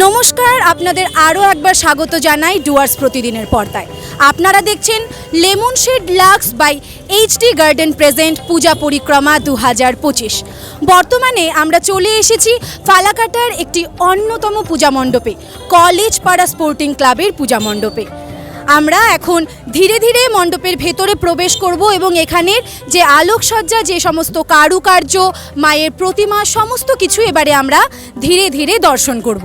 নমস্কার, আপনাদের আরও একবার স্বাগত জানাই ডুয়ার্স প্রতিদিনের পর্দায়। আপনারা দেখছেন lemon shade lux by HD garden present Puja Parikrama দু পঁচিশ। বর্তমানে আমরা চলে এসেছি ফালাকাটার একটি অন্যতম পূজা মণ্ডপে, কলেজ পাড়া স্পোর্টিং ক্লাবের পূজা মণ্ডপে। আমরা এখন ধীরে ধীরে মণ্ডপের ভেতরে প্রবেশ করব এবং এখানের যে আলোকসজ্জা, যে সমস্ত কারুকার্য, মায়ের প্রতিমা, সমস্ত কিছু এবারে আমরা ধীরে ধীরে দর্শন করব।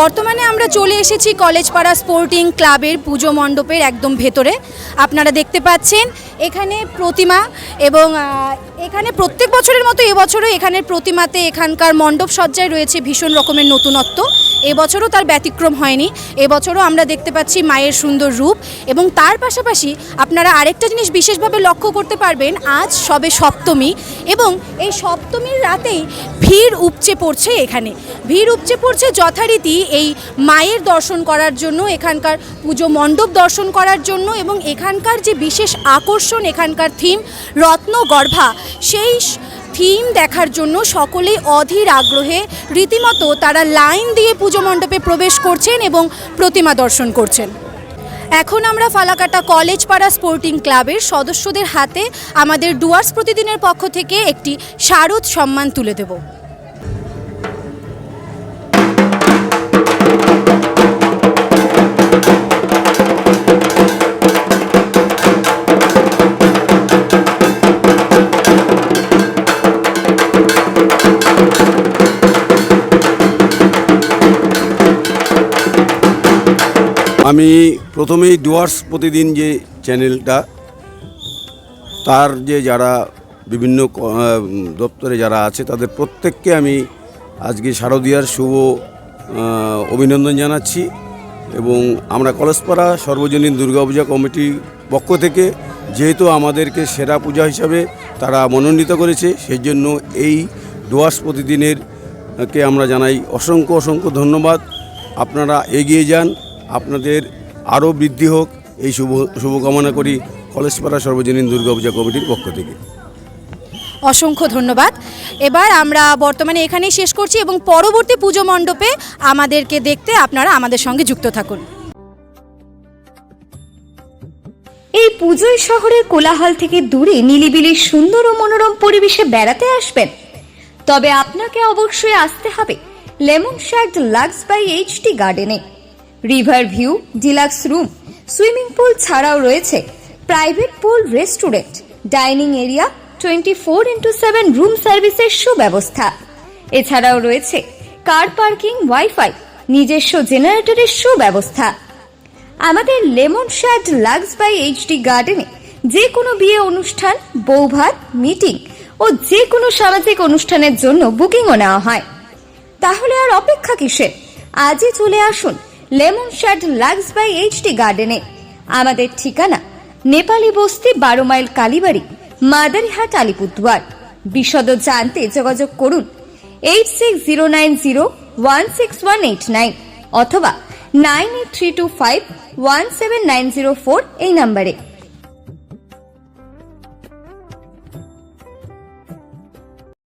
বর্তমানে আমরা চলে এসেছি কলেজপাড়া স্পোর্টিং ক্লাবের পুজো মণ্ডপের একদম ভেতরে। আপনারা দেখতে পাচ্ছেন এখানে প্রতিমা এবং এখানে প্রত্যেক বছরের মতো এবছরও এখানের প্রতিমাতে এখানকার মণ্ডপ সজ্জায় রয়েছে ভীষণ রকমের নতুনত্ব। এবছরও তার ব্যতিক্রম হয়নি। এবছরও আমরা দেখতে পাচ্ছি মায়ের সুন্দর রূপ এবং তার পাশাপাশি আপনারা আরেকটা জিনিস বিশেষভাবে লক্ষ্য করতে পারবেন, আজ সবে সপ্তমী এবং এই সপ্তমীর রাতেই ভিড় উপচে পড়ছে এখানে। ভিড় উপচে পড়ছে যথারীতি এই মায়ের দর্শন করার জন্য, এখানকার পুজো মণ্ডপ দর্শন করার জন্য এবং এখানকার যে বিশেষ আকর্ষণ এখানকার থিম রত্নগর্ভা সেই থিম দেখার জন্য সকলেই অধীর আগ্রহে রীতিমতো তারা লাইন দিয়ে পুজো মণ্ডপে প্রবেশ করছেন এবং প্রতিমা দর্শন করছেন। এখন আমরা ফালাকাটা কলেজ পাড়া স্পোর্টিং ক্লাবের সদস্যদের হাতে আমাদের ডুয়ার্স প্রতিদিনের পক্ষ থেকে একটি শারদ সম্মান তুলে দেব। আমি প্রথমেই ডুয়ার্স প্রতিদিন যে চ্যানেলটা, তার যে যারা বিভিন্ন দপ্তরে যারা আছে, তাদের প্রত্যেককে আমি আজকে শারদীয়ার শুভ অভিনন্দন জানাচ্ছি এবং আমরা কলসপাড়া সর্বজনীন দুর্গাপূজা কমিটির পক্ষ থেকে যেহেতু আমাদেরকে সেরা পূজা হিসাবে তারা মনোনীত করেছে সেই জন্য এই ডুয়ার্স প্রতিদিনের কে আমরা জানাই অসংখ্য অসংখ্য ধন্যবাদ। আপনারা এগিয়ে যান। আপনাদের আরও বৃদ্ধি হোক এই শুভ শুভকামনা করি কলেজপাড়া সর্বজনীন দুর্গাপূজা কমিটির পক্ষ থেকে। অসংখ্য ধন্যবাদ। এবার আমরা বর্তমানে এখানেই শেষ করছি এবং পরবর্তী পুজো মণ্ডপে আমাদেরকে দেখতে আপনারা আমাদের সঙ্গে যুক্ত থাকুন। এই পুজোয় শহরের কোলাহল থেকে দূরে নিলিবিলি সুন্দর ও মনোরম পরিবেশে বেড়াতে আসবেন। তবে আপনাকে অবশ্যই আসতে হবে lemon shade lux by HD গার্ডেনে। River view deluxe room swimming pool ছাড়াও রয়েছে private pool restaurant dining area twenty four into seven room সার্ভিসের সুব্যবস্থা। এছাড়াও রয়েছে কার পার্কিং ওয়াইফাই নিজস্ব জেনারেটরের সুব্যবস্থা। আমাদের lemon shade lux by HD গার্ডেনে যে কোনো বিয়ে অনুষ্ঠান, বৌভাত মিটিং ও যে কোনো সামাজিক অনুষ্ঠানের জন্য বুকিংও নেওয়া হয়। তাহলে আর অপেক্ষা কিসের? আজই চলে আসুন lemon shade lux by H D গার্ডেনে। আমাদের ঠিকানা, নেপালি বস্তি বারো মাইল কালীবাড়ি, মাদারিহাট, আলিপুরদুয়ার। বিশদ জানতে যোগাযোগ করুন eight six zero nine zero one six one eight nine অথবা nine eight three two five one seven nine zero four এই নাম্বারে।